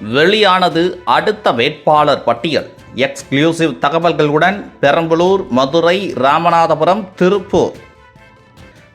வெளியானது அடுத்த வேட்பாளர் பட்டியல். எக்ஸ்க்ளூசிவ் தகவல்களுடன் பெரம்பலூர் மதுரை ராமநாதபுரம் திருப்பூர்.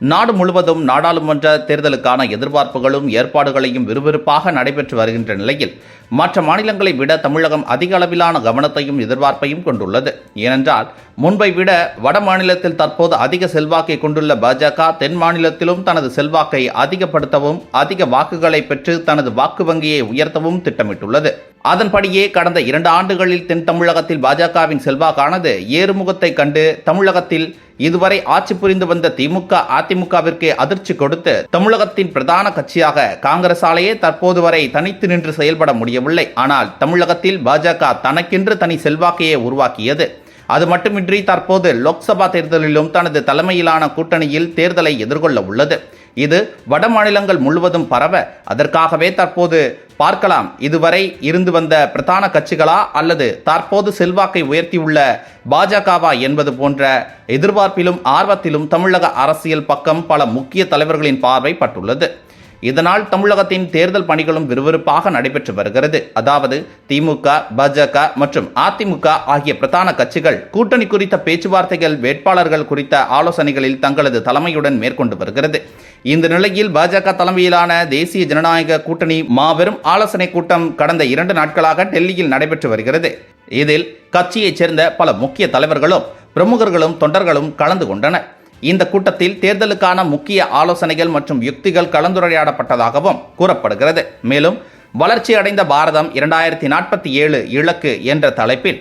நாடு முழுவதும் நாடாளுமன்ற தேர்தலுக்கான எதிர்பார்ப்புகளும் ஏற்பாடுகளையும் விறுவிறுப்பாக நடைபெற்று வருகின்ற நிலையில் மற்ற மாநிலங்களை விட தமிழகம் அதிக அளவிலான கவனத்தையும் எதிர்பார்ப்பையும் கொண்டுள்ளது. ஏனென்றால் முன்பை விட வட மாநிலத்தில் தற்போது அதிக செல்வாக்கை கொண்டுள்ள பாஜக தென் மாநிலத்திலும் தனது செல்வாக்கை அதிகப்படுத்தவும் அதிக வாக்குகளை பெற்று தனது வாக்கு வங்கியை உயர்த்தவும் திட்டமிட்டுள்ளது. அதன்படியே கடந்த இரண்டு ஆண்டுகளில் தென் தமிழகத்தில் பாஜகவின் செல்வாக்கானது ஏறுமுகத்தை கண்டு தமிழகத்தில் இதுவரை ஆட்சி புரிந்து வந்த திமுக அதிமுகவிற்கு அதிர்ச்சி கொடுத்து தமிழகத்தின் பிரதான கட்சியாக காங்கிரசாலேயே தற்போது வரை தனித்து நின்று செயல்பட முடியவில்லை. ஆனால் தமிழகத்தில் பாஜக தனக்கென்று தனி செல்வாக்கையே உருவாக்கியது. அது மட்டுமின்றி தற்போது லோக்சபா தேர்தலிலும் தனது தலைமையிலான கூட்டணியில் தேர்தலை எதிர்கொள்ள உள்ளது. இது வட மாநிலங்கள் முழுவதும் பரவ அதற்காகவே தற்போது பார்க்கலாம். இதுவரை இருந்து வந்த பிரதான கட்சிகளா அல்லது தற்போது செல்வாக்கை உயர்த்தியுள்ள பாஜகவா என்பது போன்ற எதிர்பார்ப்பிலும் ஆர்வத்திலும் தமிழக அரசியல் பக்கம் பல முக்கிய தலைவர்களின் பார்வை பட்டுள்ளது. இதனால் தமிழகத்தின் தேர்தல் பணிகளும் விறுவிறுப்பாக நடைபெற்று வருகிறது. அதாவது திமுக பாஜக மற்றும் அதிமுக ஆகிய பிரதான கட்சிகள் கூட்டணி குறித்த பேச்சுவார்த்தைகள் வேட்பாளர்கள் குறித்த ஆலோசனைகளில் தங்களது தலைமையுடன் மேற்கொண்டு வருகிறது. இந்த நிலையில் பாஜக தலைமையிலான தேசிய ஜனநாயக கூட்டணி மாபெரும் ஆலோசனை கூட்டம் கடந்த இரண்டு நாட்களாக டெல்லியில் நடைபெற்று வருகிறது. இதில் கட்சியைச் சேர்ந்த பல முக்கிய தலைவர்களும் பிரமுகர்களும் தொண்டர்களும் கலந்து கொண்டனர். இந்த கூட்டத்தில் தேர்தலுக்கான முக்கிய ஆலோசனைகள் மற்றும் யுக்திகள் கலந்துரையாடப்பட்டதாகவும் கூறப்படுகிறது. மேலும் வளர்ச்சி அடைந்த பாரதம் இரண்டாயிரத்தி நாற்பத்தி ஏழு இலக்கு என்ற தலைப்பில்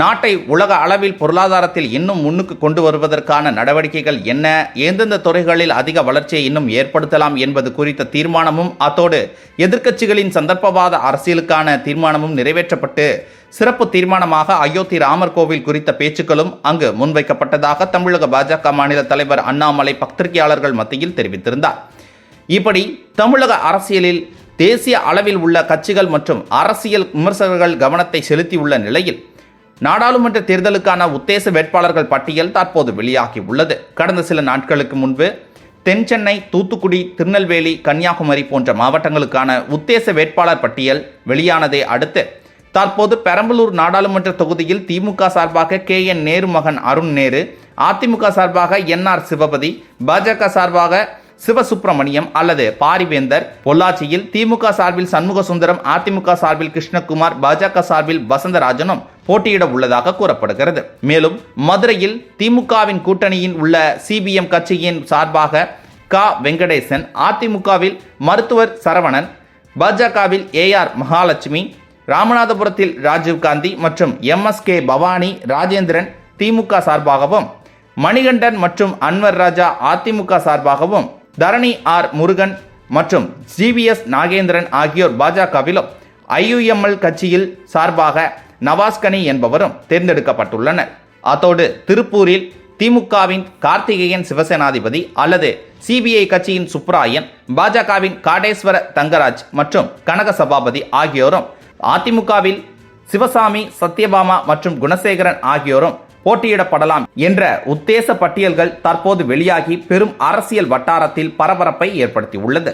நாட்டை உலக அளவில் பொருளாதாரத்தில் இன்னும் முன்னுக்கு கொண்டு வருவதற்கான நடவடிக்கைகள் என்ன? எந்தெந்த துறைகளில் அதிக வளர்ச்சியை இன்னும் ஏற்படுத்தலாம் என்பது குறித்த தீர்மானமும் அத்தோடு எதிர்க்கட்சிகளின் சந்தர்ப்பவாத அரசியலுக்கான தீர்மானமும் நிறைவேற்றப்பட்டு சிறப்பு தீர்மானமாக அயோத்தி ராமர் கோவில் குறித்த பேச்சுக்களும் அங்கு முன்வைக்கப்பட்டதாக தமிழக பாஜக மாநில தலைவர் அண்ணாமலை பத்திரிகையாளர்கள் மத்தியில் தெரிவித்திருந்தார். இப்படி தமிழக அரசியலில் தேசிய அளவில் உள்ள கட்சிகள் மற்றும் அரசியல் விமர்சகர்கள் கவனத்தை செலுத்தியுள்ள நிலையில் நாடாளுமன்ற தேர்தலுக்கான உத்தேச வேட்பாளர்கள் பட்டியல் தற்போது வெளியாகி உள்ளது. கடந்த சில நாட்களுக்கு முன்பு தென் சென்னை தூத்துக்குடி திருநெல்வேலி கன்னியாகுமரி போன்ற மாவட்டங்களுக்கான உத்தேச வேட்பாளர் பட்டியல் வெளியானதை அடுத்து தற்போது பெரம்பலூர் நாடாளுமன்ற தொகுதியில் திமுக சார்பாக கே. என். நேரு மகன் அருண் நேரு அதிமுக சார்பாக என். ஆர். சிவபதி பாஜக சார்பாக சிவசுப்பிரமணியம் அல்லது பாரிவேந்தர் பொள்ளாச்சியில் திமுக சார்பில் சண்முக சுந்தரம் அதிமுக சார்பில் கிருஷ்ணகுமார் பாஜக சார்பில் வசந்தராஜனும் போட்டியிட உள்ளதாக கூறப்படுகிறது. மேலும் மதுரையில் திமுகவின் கூட்டணியின் உள்ள சிபிஎம் கட்சியின் சார்பாக க. வெங்கடேசன் அதிமுகவில் மருத்துவர் சரவணன் பாஜகவில் ஏஆர் மகாலட்சுமி ராமநாதபுரத்தில் ராஜீவ்காந்தி மற்றும் எம்எஸ்கே பவானி ராஜேந்திரன் திமுக சார்பாகவும் மணிகண்டன் மற்றும் அன்வர் ராஜா அதிமுக சார்பாகவும் தரணி ஆர். முருகன் மற்றும் ஜிவிஎஸ் நாகேந்திரன் ஆகியோர் பாஜகவிலும் ஐயுஎம்எல் கட்சியில் சார்பாக நவாஸ்கனி என்பவரும் தேர்ந்தெடுக்கப்பட்டுள்ளனர். அத்தோடு திருப்பூரில் திமுகவின் கார்த்திகேயன் சிவசேனாதிபதி அல்லது சிபிஐ கட்சியின் சுப்ராயன் பாஜகவின் காடேஸ்வர தங்கராஜ் மற்றும் கனக சபாபதி ஆகியோரும் அதிமுகவில் சிவசாமி சத்யபாமா மற்றும் குணசேகரன் ஆகியோரும் போட்டியிடப்படலாம் என்ற உத்தேச பட்டியல்கள் தற்போது வெளியாகி பெரும் அரசியல் வட்டாரத்தில் பரபரப்பை ஏற்படுத்தியுள்ளது.